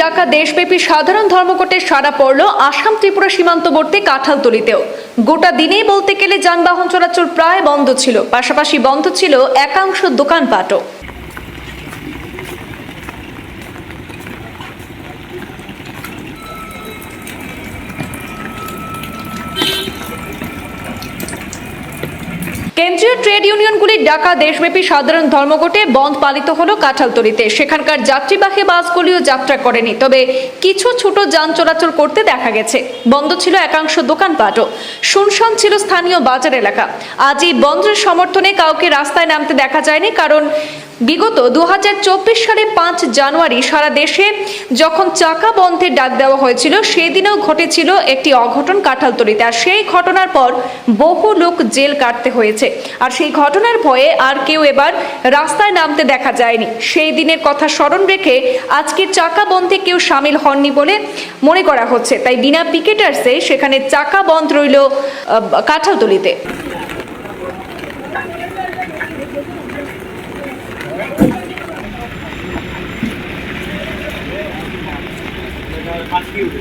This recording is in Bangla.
ডাকা দেশব্যাপী সাধারণ ধর্মঘটে সারা পড়ল আসাম ত্রিপুরা সীমান্তবর্তী কাঁঠালতলিতেও। গোটা দিনেই বলতে গেলে যানবাহন চলাচল প্রায় বন্ধ ছিল, পাশাপাশি বন্ধ ছিল একাংশ দোকানপাটও। কেন্দ্রীয় ট্রেড ইউনিয়নগুলির ডাকা দেশব্যাপী সাধারণ ধর্মঘটে বন্ধ পালিত হল কাঁঠালতলিতে। সেখানকার যাত্রীবাহী বাসগুলিও যাত্রা করেনি। তবে কিছু ছোট যান চলাচল করতে দেখা গেছে। বন্ধ ছিল একাংশ দোকানপাটও। শুনশান ছিল স্থানীয় বাজার এলাকা। আজ এই বন্ধের সমর্থনে কাউকে রাস্তায় নামতে দেখা যায়নি, কারণ বিগত দু সালে পাঁচ জানুয়ারি সারা দেশে যখন চাকা বন্ধের ডাক দেওয়া হয়েছিল, সেদিনও ঘটেছিল একটি অঘটন কাঁঠালতলিতে। আর সেই ঘটনার পর বহু লোক জেল কাটতে হয়েছে। আর সেই ঘটনার ভয়ে আর কেউ এবার রাস্তায় নামতে দেখা যায়নি। সেই দিনের কথা স্মরণ রেখে আজকের চাকা বন্ধে কেউ সামিল হননি বলে মনে করা হচ্ছে। তাই বিনা পিকেটার্সে সেখানে চাকা বন্ধ রইল আহ, কাঁঠালতলিতে